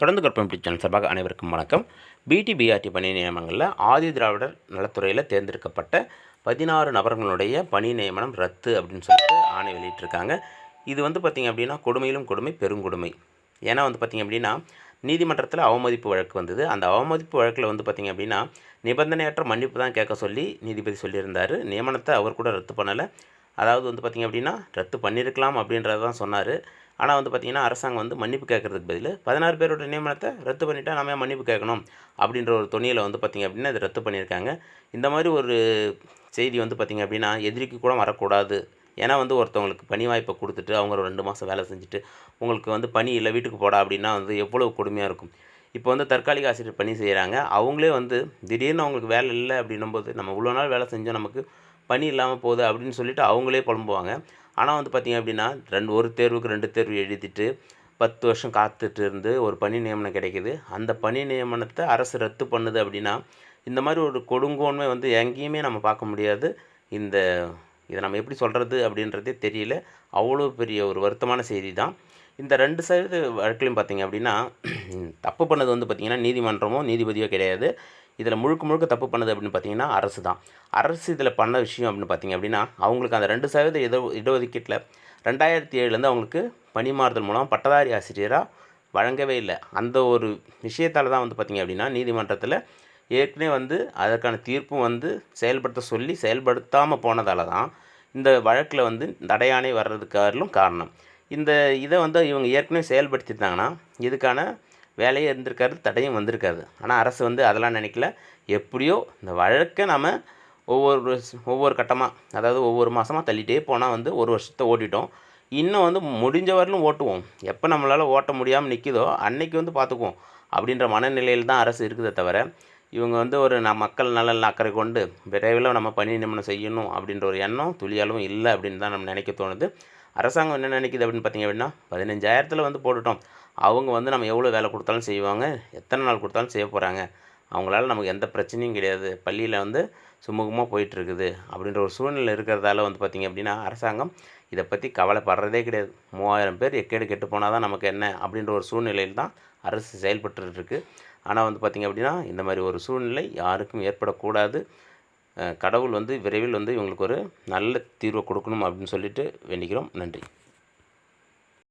தொடர்ந்து கற்பம் சேனல் சார்பாக அனைவருக்கும் வணக்கம். பிடி பிஆர்டி பணி நியமனங்களில் ஆதி திராவிடர் நலத்துறையில் தேர்ந்தெடுக்கப்பட்ட பதினாறு நபர்களுடைய பணி நியமனம் ரத்து அப்படின்னு சொல்லிட்டு ஆணை வெளியிட்டிருக்காங்க. இது வந்து பார்த்திங்க அப்படின்னா கொடுமையிலும் கொடுமை பெருங்கொடுமை ஏன்னா வந்து பார்த்திங்க அப்படின்னா நீதிமன்றத்தில் அவமதிப்பு வழக்கு வந்தது. அந்த அவமதிப்பு வழக்கில் வந்து பார்த்திங்க அப்படின்னா நிபந்தனையற்ற மன்னிப்பு தான் கேட்க சொல்லி நீதிபதி சொல்லியிருந்தார். நியமனத்தை அவர் கூட ரத்து பண்ணலை. அதாவது வந்து பார்த்திங்க அப்படின்னா ரத்து பண்ணியிருக்கலாம் அப்படின்றத தான் சொன்னார். ஆனால் வந்து பார்த்திங்கன்னா அரசாங்கம் வந்து மன்னிப்பு கேட்கறதுக்கு பதில் பதினாறு பேரோட நியமனத்தை ரத்து பண்ணிட்டால் நம்ம மன்னிப்பு கேட்கணும் அப்படின்ற ஒரு துணியில் வந்து பார்த்திங்க அப்படின்னா இதை ரத்து பண்ணியிருக்காங்க. இந்த மாதிரி ஒரு செய்தி வந்து பார்த்திங்க அப்படின்னா எதிரிக்கு கூட வரக்கூடாது. ஏன்னா வந்து ஒருத்தவங்களுக்கு பணி வாய்ப்பை கொடுத்துட்டு அவங்க ஒரு ரெண்டு மாதம் வேலை செஞ்சுட்டு உங்களுக்கு வந்து பணி இல்லை வீட்டுக்கு போடா அப்படின்னா வந்து எவ்வளோ கொடுமையாக இருக்கும். இப்போ வந்து தற்காலிக ஆசிரியர் பணி செய்கிறாங்க அவங்களே வந்து திடீர்னு அவங்களுக்கு வேலை இல்லை அப்படின்னும்போது நம்ம இவ்வளோ நாள் வேலை செஞ்சோம் நமக்கு பணி இல்லாமல் போகுது அப்படின்னு சொல்லிட்டு அவங்களே புலம்புவாங்க. ஆனால் வந்து பார்த்திங்க அப்படின்னா ரெண்டு ஒரு தேர்வுக்கு ரெண்டு தேர்வு எழுதிட்டு பத்து வருஷம் காத்துட்டு இருந்து ஒரு பணி நியமனம் கிடைக்கிது. அந்த பணி நியமனத்தை அரசு ரத்து பண்ணுது அப்படின்னா இந்த மாதிரி ஒரு கொடுங்கோன்மை வந்து எங்கேயுமே நம்ம பார்க்க முடியாது. இந்த இதை நம்ம எப்படி சொல்கிறது அப்படின்றதே தெரியல. அவ்வளோ பெரிய ஒரு வருத்தமான செய்தி தான் இந்த ரெண்டு சதவீத வழக்கிலையும் பார்த்தீங்க அப்படின்னா தப்பு பண்ணது வந்து பார்த்திங்கன்னா நீதிமன்றமோ நீதிபதியோ கிடையாது. இதில் முழுக்க முழுக்க தப்பு பண்ணது அப்படின்னு பார்த்தீங்கன்னா அரசு தான். அரசு இதில் பண்ண விஷயம் அப்படின்னு பார்த்தீங்க அப்படின்னா அவங்களுக்கு அந்த ரெண்டு சதவீத இட இடஒதுக்கீட்டில் ரெண்டாயிரத்தி ஏழுலேருந்து அவங்களுக்கு பணிமாறுதல் மூலம் பட்டதாரி ஆசிரியராக வழங்கவே இல்லை. அந்த ஒரு விஷயத்தால் தான் வந்து பார்த்திங்க அப்படின்னா நீதிமன்றத்தில் ஏற்கனவே வந்து அதற்கான தீர்ப்பும் வந்து செயல்படுத்த சொல்லி செயல்படுத்தாமல் போனதால தான் இந்த வழக்கில் வந்து தடையானை வர்றதுக்காரிலும் காரணம். இந்த இதை வந்து இவங்க ஏற்கனவே செயல்படுத்தியிருந்தாங்கன்னா இதுக்கான வேலையே இருந்திருக்காரு தடையும் வந்திருக்காது. ஆனால் அரசு வந்து அதெல்லாம் நினைக்கல. எப்படியோ இந்த வழக்கை நம்ம ஒவ்வொரு ஒவ்வொரு கட்டமாக அதாவது ஒவ்வொரு மாதமாக தள்ளிகிட்டே போனால் வந்து ஒரு வருஷத்தை ஓட்டிட்டோம். இன்னும் வந்து முடிஞ்ச வரலும் ஓட்டுவோம். எப்போ நம்மளால் ஓட்ட முடியாமல் நிற்கிதோ அன்னைக்கு வந்து பார்த்துக்குவோம் அப்படின்ற மனநிலையில் தான் அரசு இருக்குதே தவிர இவங்க வந்து ஒரு நான் மக்கள் நலன் அக்கறை கொண்டு விரைவில் நம்ம பணி நியமனம் செய்யணும் அப்படின்ற ஒரு எண்ணம் துளியாலும் இல்லை அப்படின்னு தான் நம்ம நினைக்க தோணுது. அரசாங்கம் என்ன நினைக்குது அப்படின்னு பார்த்தீங்க அப்படின்னா பதினஞ்சாயிரத்தில் வந்து போட்டுட்டோம். அவங்க வந்து நம்ம எவ்வளோ வேலை கொடுத்தாலும் செய்வாங்க எத்தனை நாள் கொடுத்தாலும் செய்ய போகிறாங்க அவங்களால நமக்கு எந்த பிரச்சனையும் கிடையாது. பள்ளியில் வந்து சுமூகமாக போயிட்டுருக்குது அப்படின்ற ஒரு சூழ்நிலை இருக்கிறதால வந்து பார்த்திங்க அப்படின்னா அரசாங்கம் இதை பற்றி கவலைப்படுறதே கிடையாது. மூவாயிரம் பேர் எக்கேடு கெட்டு போனால் தான் நமக்கு என்ன அப்படின்ற ஒரு சூழ்நிலையில் தான் அரசு செயல்பட்டுருக்கு ஆனால் வந்து பார்த்திங்க அப்படின்னா இந்த மாதிரி ஒரு சூழ்நிலை யாருக்கும் ஏற்படக்கூடாது. கடவுள் வந்து விரைவில் வந்து இவங்களுக்கு ஒரு நல்ல தீர்வை கொடுக்கணும் அப்படின்னு சொல்லிட்டு வேண்டிக்கிறோம். நன்றி.